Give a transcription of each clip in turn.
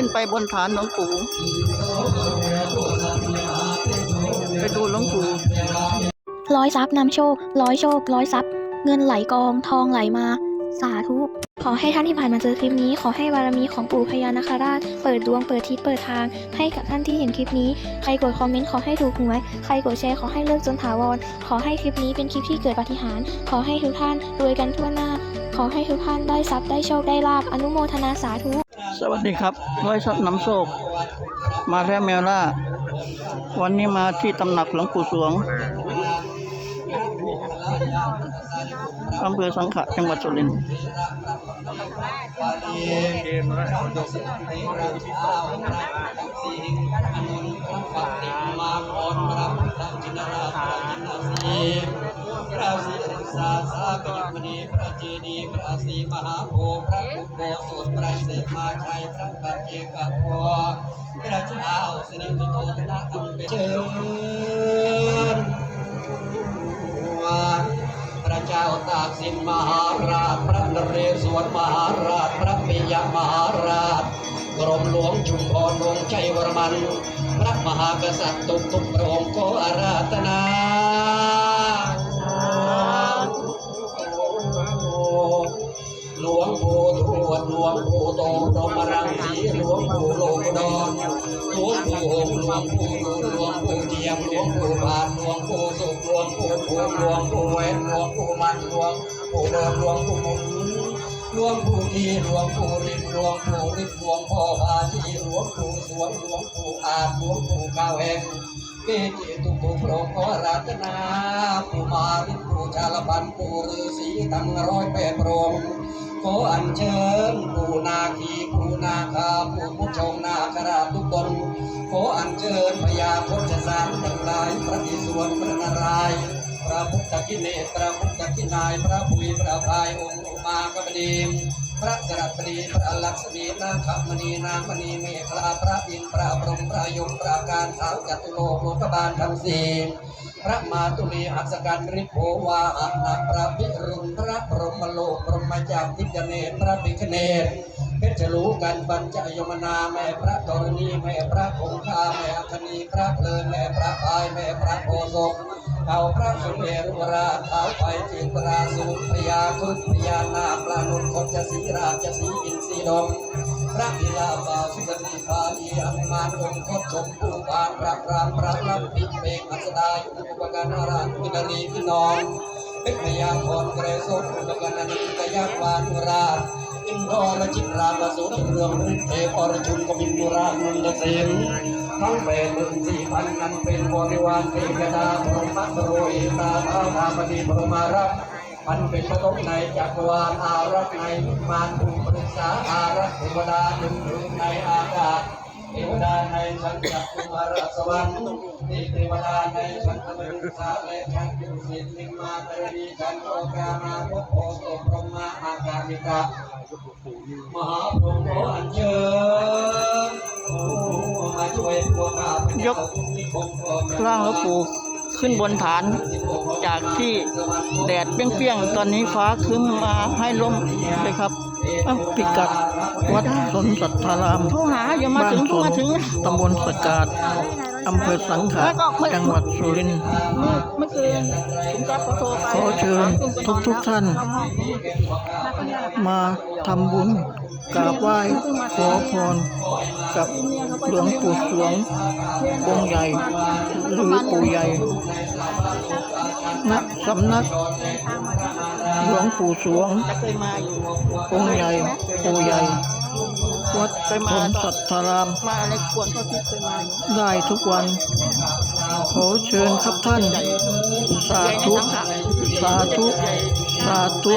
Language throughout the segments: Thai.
ขึ้นไปบนฐานหลวงปู่ไปดูหลวงปู่ร้อยทรัพย์นำโชค ร้อยโชค ร้อยทรัพย์ เงินไหลกองทองไหลมา สาธุ ขอให้ท่านที่ผ่านมาเจอคลิปนี้ ขอให้บารมีของปู่พญานาคราช เปิดดวงเปิดทิศเปิดทาง ให้กับท่านที่เห็นคลิปนี้ ใครกดคอมเมนต์ขอให้ถูกหวย ใครกดแชร์ขอให้เลิกจนถาวร ขอให้คลิปนี้เป็นคลิปที่เกิดปาฏิหาริย์ ขอให้ทุกท่านรวยกันทั่วหน้า ขอให้ทุกท่านได้ทรัพย์ได้โชคได้ลาบอนุโมทนาสาธุ สวัสดีครับร้อยทรัพย์น้ำโชคมาแล้วแมวล่า วันนี้มาที่ตำหนักหลวงปู่สวงอำเภอสังขะจังหวัดสุรินทร์พระศรีรักษาสากยมณีพระเจดีพระศรีมหาโพ มาชัยพระปัจเจกพวพระเจ้าสิริโตธนะอัมเบเชิญพระเจ้าตากสินมหาราชพระนเรศวรมหาราชพระปิยมหาราชกรมหลวงชุมพรวงชัยวรมัน พระมหากษัตริย์ทุกทุกพระองค์ก็อาราธนา ดอนหลวงปู่หงหลวงปู่ดูหลวงปู่เจียมหลวงปู่บาทหลวงปู่สุขหลวงปู่ภูมิหลวงปู่แหวนหลวงปู่มันหลวงปู่เดิมหลวงปู่หมุนหลวงปู่ทีหลวงปู่ริมหลวงปู่ริมหลวงพ่อพาทีหลวงปู่สวงหลวงปู่อาจหลวงปู่กาวแห่งเกจิตุปุพระขอรัตนาปุมาริปูชาลพันปูฤาษีทั้งร้อยแปดพระอง ออัญเชิญปูนาคีปูนาคาปูผู้ชงนาคราทุกตนขออัญเชิญพญาโคชสารทั้งหลายพระอิศวรพระนารายณ์พระพุทธกิเนศพระพุทธกินาย พระภุยพระพายองค์อุมากบดีมพระสรัตรีพระลักษมีนาคมณีนามณีเมฆลาพระอินทร์พระพรหมพระยมพระการเท้าจัตุโลกโลกบาลทั้งสี่ พระมาตุลีอัศกันริโภวาอันาพระพิรุณพระพรหมโลกพรหมจามทิกเนตพระปิคเนตเพชรลูกันปัญจยมนาแม่พระกรณีแม่พระคงคาแม่อัคนีพระเพลินแม่พระพายแม่พระโอศกเอาพระสุเมรุราชเอาไปจิตราสุพยาคุพยานาปลานุนคนจะสีราชสีอินทรีดงพระพิลาบาสุกนีปา ลีอภิมาองค์คดชมผู้ปานพระรามพระลำปิเปกอัสดายุอุปการนาราชกินารีพี่น้องเป็นพยาพรเกรสดอุปการนานิกยักวานุราอินทรจิตรามสุทเรืองฤทธิ์เทพอรชุนกบินมุรานุนเกษมทั้งแปดหมื่นสี่พันนั้นเป็นบริวารเทวดาพรหมโรเอตาท้าวธามณีพรหมารักษ์มันเป็นพระตกในจักรวาลอารักในมานภูมิปรึกษาอารักเทวดาหนึ่งหนึ่งในอากาศ ทวดาในชั้นจักรวาลสวรรค์เทวดาในชั้นมนุษย์สาและชั้นดุสิตนิมมาตรณีชั้นโลกามาพุทโอตพรหมาอาการิกามหาพรหมขออัญเชิญโอ้มาช่วยพวกข้าพเจ้าทุกนิคมพ่อแม่ร่างหลวงปู่ ขึ้นบนฐานจากที่แดดเปรี้ยงๆ ตอนนี้ฟ้าครึ้มมาให้ลมเลยครับอ้าวพิกัดวัดสนสัทธารามโทรหาอย่ามาบ้านถึงสโทรนมาถึงตำบลสกาด อำเภอสังขะจังหวัดสุรินทร์เมื่อเมื่อคืนคุณแจ๊บก็โทรไปขอเชิญทุกทุกๆท่าน มาทำบุญกราบไหว้ขอพรกับหลวงปู่สวงองค์ใหญ่ หรือปู่ใหญ่ณสำนักหลวงปู่สวงจะเคยมาอยู่องค์ใหญ่ปู่ใหญ่ วัดพรมสัทธาราม มาอะไรควรเขาที่เคยมาอยู่ได้ทุกวัน ขอเชิญครับท่าน สาธุ สาธุ สาธุ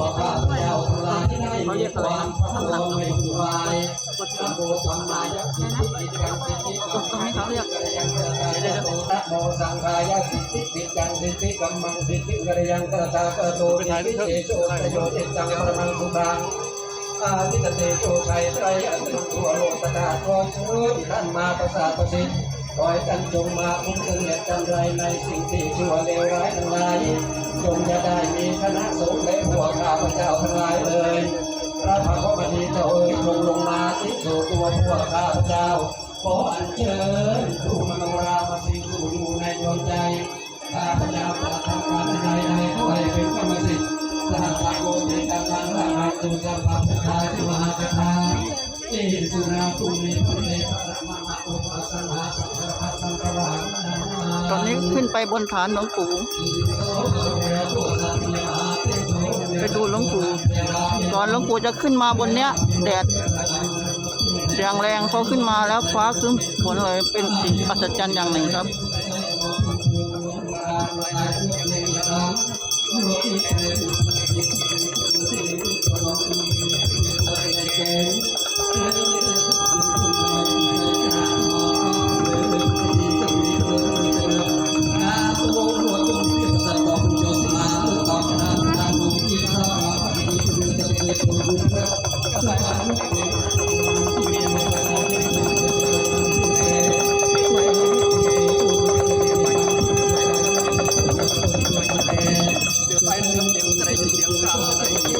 เขาเรียกอะไรข้างหลังโมสัมมายัสิทธิปิจังสิทธิตรงตรงนี้เขาเรียกนะโมสังฆายสิทธิปิจังสิทธิกัมมังสิทธิกริยังตถาคโตสิทธิเจโชตโยติตังปรมังสุตังอาทิตเตโชชัยไตรอันตรทั่วโลกประกาศขอเชิญท่านมาประสาทประสิทธิ์ขอให้ท่านจงมาคุ้มเสนียดกันไรในสิ่งที่ชั่วเลวร้ายทั้งหลาย ข้าพเจ้าทั้งหลายเลยพระพระพุทธดีเจ้าเอ๋ยจงลงมาสิสู่ตัวพวกข้าพเจ้าขออัญเชิญทูมโนรามาสิสู่อยู่ในดวงใจข้าพเจ้าปรารถนาใดใดขอให้เป็นกรรมสิทธิ์สหัสโกติตังลังละมาตุสัมปัปทาทิมหาคทาเอสุราภูมิพุทเตปะมะมะอุปสังหาสัพพะสังฆวาตอนนี้ขึ้นไปบนฐานหลวงปู่ ไปดูหลวงปู่ก่อนหลวงปู่จะขึ้นมาบนเนี้ย แดดแรงแรงพอขึ้นมาแล้วฟ้าครึ้มฝนเลยเป็นสิ่งอัศจรรย์อย่างหนึ่งครับ Yang.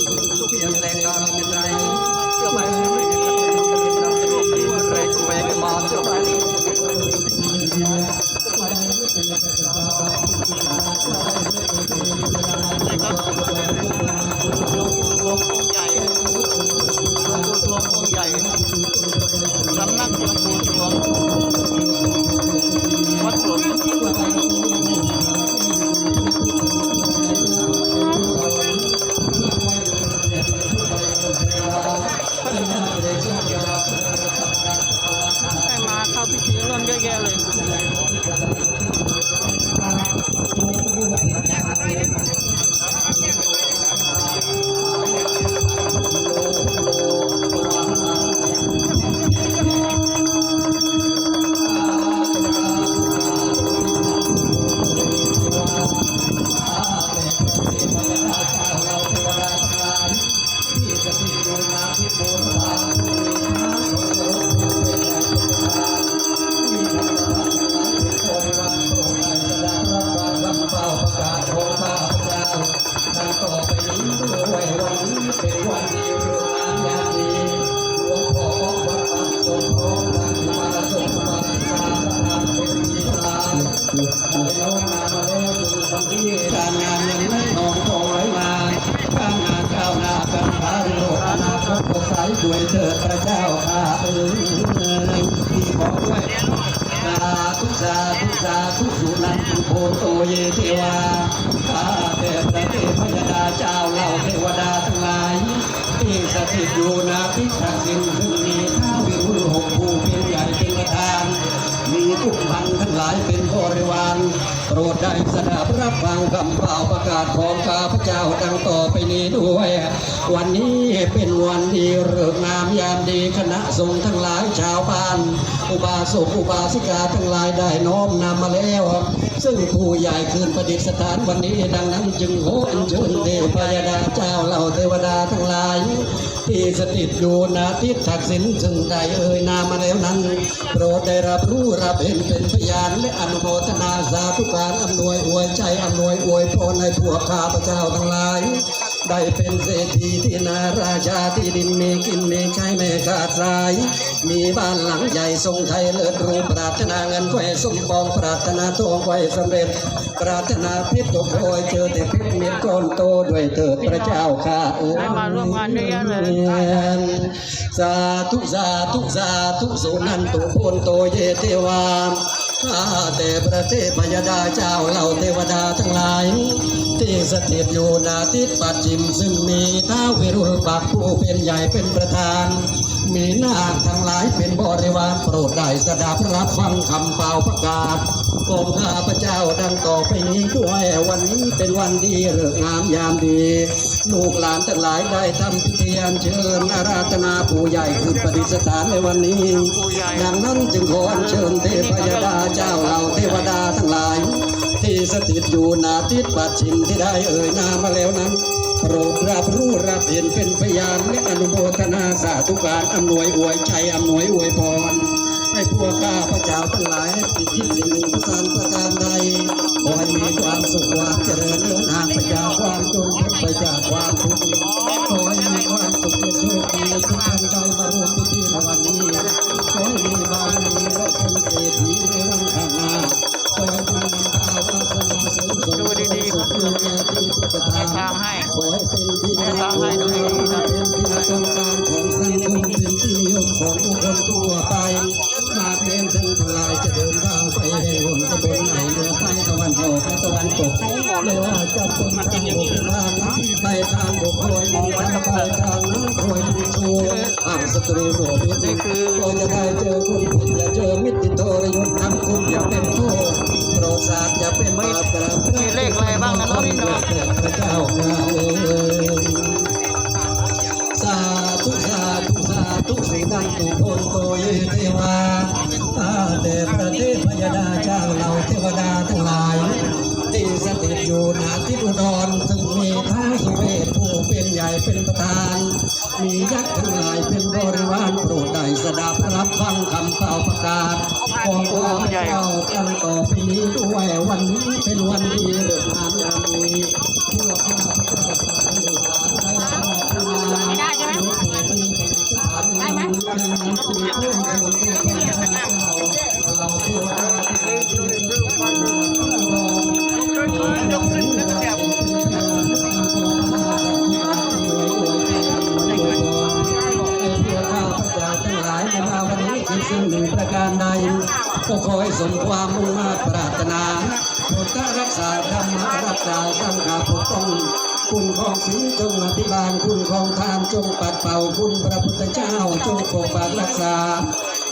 ที่บอกไว้สาธุสาธุสาธุสุนันทุโพโตเยเทวาข้าแต่พระเทพยดาเจ้าเหล่าเทวดาทั้งหลายที่สถิตอยู่นาพิทักษิณซึ่งมีท้าวิรุณหกภูเป็นใหญ่ ทุกพันทั้งหลายเป็นบริวารโปรดได้สดับรับฟังคำเปล่าประกาศของข้าพเจ้าดังต่อไปนี้ด้วย วันนี้เป็นวันดีเริกงามยามดีคณะสงฆ์ทั้งหลายชาวบ้าน อุบาสกอุบาสิกาทั้งหลายได้น้อมนำมาแล้ว ซึ่งผู้ใหญ่คืนประดิษฐานวันนี้ดังนั้นจึงโหอัญเชิญเทพยดาเจ้าเหล่าเทวดาทั้งหลาย ปีสถิตอยู่นาทิศทักษิณซึ่งได้เอ่ยนามมาแล้วนั้น โปรดได้รับรู้รับเห็นเป็นพยานและอนุโมทนาสาธุการอำนวยอวยใจอำนวยอวยพรในพวกข้าพเจ้าทั้งหลาย ได้เป็นเศรษฐีที่นาราชาที่ดินมีกินมีใช้ไม่ขาดสาย มีบ้านหลังใหญ่ทรงไทยเลิศหรูปรารถนาเงินไขว้สมปองปรารถนาทองไขว้สำเร็จ ปรารถนาเพชรตกโรยเจอแต่เพชรเม็ดก้อนโตด้วยเถิดพระเจ้าข้าเอ๋ยให้มาร่วมงานเยอะแยะเลยสาธุสาธุสาธุสุนันตุพุนโตเยเทวาข้าแต่พระเทพยดาเจ้าเหล่าเทวดาทั้งหลาย ที่สถิตอยู่นาทิศปัจฉิม ซึ่งมีท้าววิรุฬปักผู้เป็นใหญ่เป็นประธาน มีนาคทั้งหลายเป็นบริวารโปรดได้สดับรับฟังคำเป่าประกาศของข้าพเจ้าดังต่อไปนี้ด้วยวันนี้เป็นวันดีเลิกงามยามดี ลูกหลานทั้งหลายได้ทำพิธีอัญเชิญอาราธนาปู่ใหญ่ขึ้นประดิษฐานในวันนี้ดังนั้นจึงขออัญเชิญเทพยดาเจ้าเหล่าเทวดาทั้งหลาย ที่สถิตอยู่นาทิศปัดชิมที่ได้เอ่ยนามมาแล้วนั้นโปรดรับรู้รับเห็นเป็นพยานและอนุโมทนาสาธุการอำนวยอวยใจอำนวยอวยพรให้พวกข้าพระเจ้าทั้งหลายติดที่สิ่งหนึ่งประการประการใดขอให้มีความสุขความเจริญเลื่อนทางไปจากความจนพ้นไปจากความทุกข์ขอให้มีความสุข อให้เป็นที่รักเป็นที่ต้องการของสังคมเป็นที่นิยมของผู้คนทั่วไปมาเป็นทั้งทลายจะเดินทางไปในหนตะบนไหนเหนือใต้ตะวันออกและตะวันตกไม่ว่าจะเป็นทางบกทางน้ำไปทางบกคอยมองไปไปทางน้ำคอยดูโชว์อ่างศัตรูโรบิดก็จะได้เจอคนผิดอย่าเจอมิตรที่โทรยศทำคุณอย่าเป็นโทษ โปรดสาดอย่าเป็นบาปกราบมีเลขอะไรบ้างนะน้องนี่เนาะพระเจ้าข้าเอ๋ยสาธุสาธุสาธุสินันตุโอนโตเยเทวาข้าแต่พระเทพยดาเจ้าเหล่าเทวดาทั้งหลาย ที่สถิตอยู่ณทิศอุดรซึ่งมีท้าวสุเวทผู้เป็นใหญ่เป็นประธาน มียักษ์ทั้งหลายเป็นบริวารโปรดได้สดับรับฟังคำเป่าประกาศ ของพระเก่ากันต่อไปนี้ด้วยวันนี้เป็นวัน มาวันนี้ถึงสิ่งหนึ่งประการใดก็ขอให้สมความมุ่งมา่ปรารถนาพุทธรักษาธรรมรักษาสังฆาปกป้องคุณของศีลจงอธิบาลคุณของทานจงปัดเป่าคุณพระพุทธเจ้าจงปกปักรักษา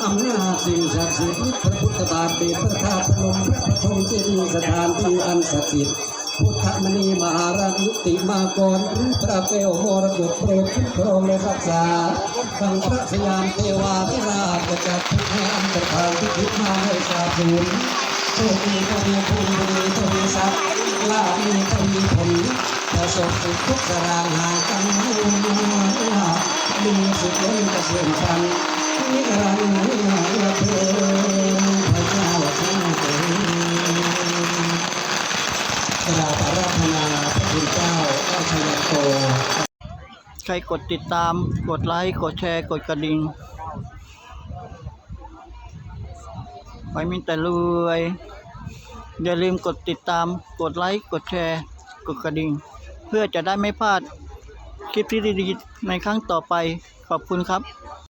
อำนาจสิ่งศักดิ์สิทธิ์พระพุทธบาทเป็นพระธาตุพนมพระปฐมเจดีย์สถานที่อันศักดิ์สิทธิ์ พุทธมณีมหาราชยุติมากรหรือพระเปลวมรดกโปรดคุ้มครองและรักษาทั้งพระสยามเทวาธิราชประจักษ์ทุกงอันตรธานที่คิดมาให้สาบสูญโชคดีก็มีภูมิดีทวีทรัพย์ลาภมีทวีผลประสบสุขทุกสรางหากันมุ่งมั่นมีสุขล้นกระเสื่อมฟันนิรันดร์ละเพลินพร ใครกดติดตาม กดไลค์ กดแชร์ กดกระดิ่งไปมินแต่รวย อย่าลืมกดติดตาม กดไลค์ กดแชร์ กดกระดิ่ง เพื่อจะได้ไม่พลาดคลิปที่ดีๆในครั้งต่อไป ขอบคุณครับ